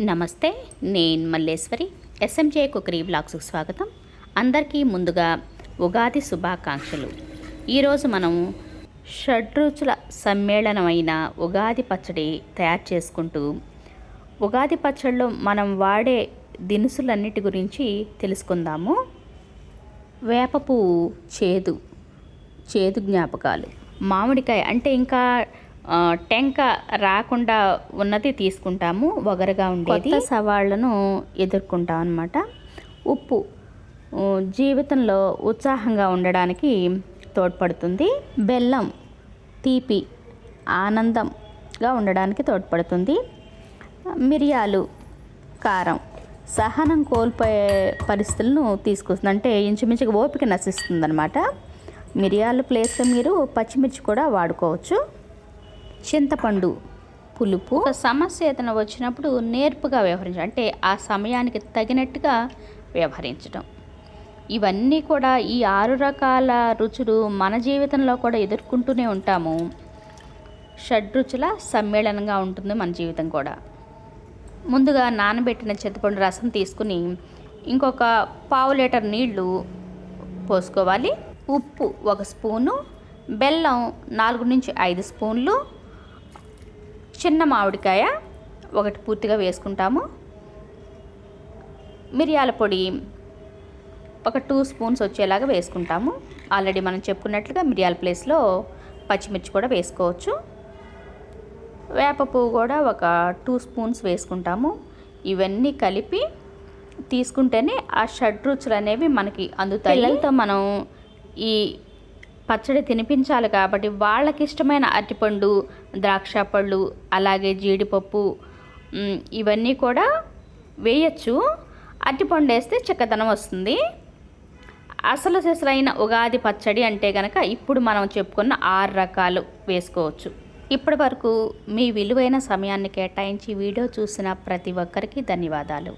నమస్తే నేను Malleswari. SMJ cookery బ్లాగ్స్కి స్వాగతం. అందరికీ ముందుగా ఉగాది శుభాకాంక్షలు. ఈరోజు మనం షడ్రుచుల సమ్మేళనమైన ఉగాది పచ్చడి తయారు చేసుకుంటూ ఉగాది పచ్చడిలో మనం వాడే దినుసులన్నిటి గురించి తెలుసుకుందాము. వేప పువ్వు చేదు చేదు జ్ఞాపకాలు. మామిడికాయ అంటే ఇంకా టెంక రాకుండా ఉన్నది తీసుకుంటాము వగరగా ఉండేది. కొత్త సవాళ్ళను ఎదుర్కొంటాం అనమాట ఉప్పు జీవితంలో ఉత్సాహంగా ఉండడానికి తోడ్పడుతుంది. బెల్లం తీపి ఆనందంగా ఉండడానికి తోడ్పడుతుంది. మిరియాలు కారం సహనం కోల్పోయే పరిస్థితులను తీసుకొస్తుంది. అంటే ఇంచుమించుగా ఓపిక నశిస్తుంది అనమాట మిరియాలు ప్లేస్లో మీరు పచ్చిమిర్చి కూడా వాడుకోవచ్చు. చింతపండు పులుపు. ఒక సమస్య ఏదైనా వచ్చినప్పుడు నేర్పుగా వ్యవహరించడం అంటే ఆ సమయానికి తగినట్టుగా వ్యవహరించడం. ఇవన్నీ కూడా ఈ ఆరు రకాల రుచులు మన జీవితంలో కూడా ఎదుర్కొంటూనే ఉంటాము. షడ్రుచుల సమ్మేళనంగా ఉంటుంది మన జీవితం కూడా. ముందుగా నానబెట్టిన చింతపండు రసం తీసుకుని ఇంకొక పావు లీటర్ నీళ్ళు పోసుకోవాలి. ఉప్పు ఒక స్పూను బెల్లం నాలుగు నుంచి ఐదు స్పూన్లు చిన్న మామిడికాయ ఒకటి పూర్తిగా వేసుకుంటాము. మిరియాల పొడి ఒక టూ స్పూన్స్ వచ్చేలాగా వేసుకుంటాము. ఆల్రెడీ మనం చెప్పుకున్నట్లుగా మిరియాల ప్లేస్లో పచ్చిమిర్చి కూడా వేసుకోవచ్చు. వేప పువ్వు కూడా ఒక టూ స్పూన్స్ వేసుకుంటాము. ఇవన్నీ కలిపి తీసుకుంటేనే ఆ షడ్రుచులు అనేవి మనకి అందుతాయి. పిల్లలతో మనం ఈ పచ్చడి తినిపించాలి కాబట్టి వాళ్ళకి ఇష్టమైన అరటిపండు ద్రాక్ష పళ్ళు అలాగే జీడిపప్పు ఇవన్నీ కూడా వేయచ్చు. అరటిపండు వేస్తే చక్కదనం వస్తుంది. అసలు సెసలైన ఉగాది పచ్చడి అంటే కనుక ఇప్పుడు మనం చెప్పుకున్న ఆరు రకాలు వేసుకోవచ్చు. ఇప్పటి వరకు మీ విలువైన సమయాన్ని కేటాయించి వీడియో చూసిన ప్రతి ఒక్కరికి ధన్యవాదాలు.